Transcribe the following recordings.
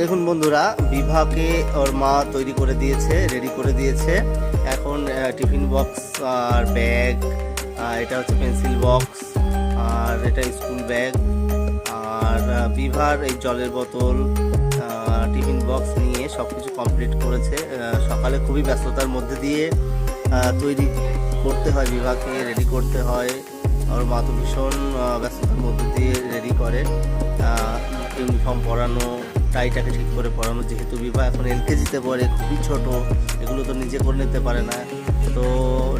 দেখুন বন্ধুরা, বিভাকে ওর মা তৈরি করে দিয়েছে রেডি করে দিয়েছে। এখন টিফিন বক্স আর ব্যাগ এটা হচ্ছে পেন্সিল বক্স আর এটা স্কুল ব্যাগ আর বিভার এই জলের বোতল টিফিন বক্স নিয়ে সব কিছু কমপ্লিট করেছে সকালে খুবই ব্যস্ততার মধ্যে দিয়ে তৈরি করতে হয়, বিভাকে রেডি করতে হয়। ওর মা তো ভীষণ ব্যস্ততার মধ্যে দিয়ে রেডি করে ইউনিফর্ম পরানো টাইটাকে ঠিক করে পড়ানো, যেহেতু বিবাহ এখন এলকেজিতে পড়ে, খুবই ছোট, এগুলো তো নিজে করে নিতে পারে না। তো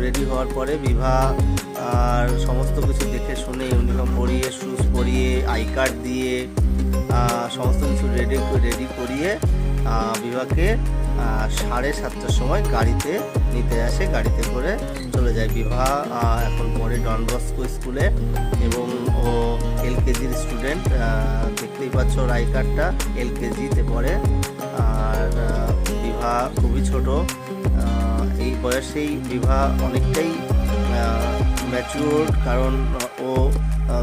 রেডি হওয়ার পরে বিভা আর সমস্ত কিছু দেখে শুনে ইউনিফর্ম পরিয়ে শুজ পরিয়ে আই কার্ড দিয়ে সমস্ত কিছু রেডি রেডি করিয়ে বিভাকে সাড়ে সাতটার সময় গাড়িতে নিতে আসে, গাড়িতে করে চলে যায় বিভা এখন পরে ডন বস্কো স্কুলে এবং এলকেজির স্টুডেন্ট দেখতেই পাচ্ছ ওর আই কার্ডটা এলকেজিতে পড়ে। আর বিভা খুবই ছোট। এই বয়সেই বিভা অনেকটাই ম্যাচিওর কারণ ও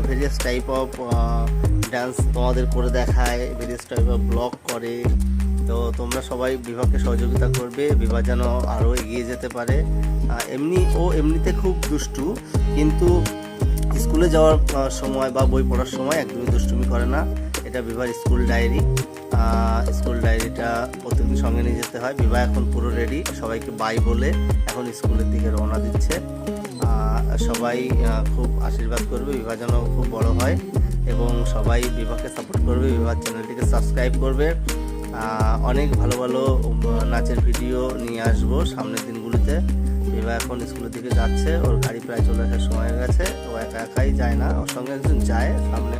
ভেরিয়াস টাইপ অফ ডান্স তোমাদের করে দেখায় ভেরিয়াস টাইপ অফ ব্লগ করে। তো তোমরা সবাই বিভাগকে সহযোগিতা করবে, বিভা যেন আরও এগিয়ে যেতে পারে। এমনি, ও এমনিতে খুব দুষ্টু, কিন্তু স্কুলে যাওয়ার সময় বা বই পড়ার সময় একদমই দুষ্টুমি করে না। এটা বিভার স্কুল ডায়েরি। স্কুল ডায়েরিটা প্রত্যেকদিন সঙ্গে নিয়ে যেতে হয়। বিবাহ এখন পুরো রেডি সবাইকে বাই বলে এখন স্কুলের দিকে রওনা দিচ্ছে। সবাই খুব আশীর্বাদ করবে। বিবাহ যেন খুব বড় হয় এবং সবাই বিবাহকে সাপোর্ট করবে। বিবাহ চ্যানেলটিকে সাবস্ক্রাইব করবে। অনেক ভালো ভালো নাচের ভিডিও নিয়ে আসব সামনের দিনগুলিতে। বিবাহ এখন স্কুলের দিকে যাচ্ছে, ওর গাড়ি প্রায় চলে আসার সময় হয়ে গেছে, ও একা একাই যায় না, ওর সঙ্গে একজন যায় সামনে।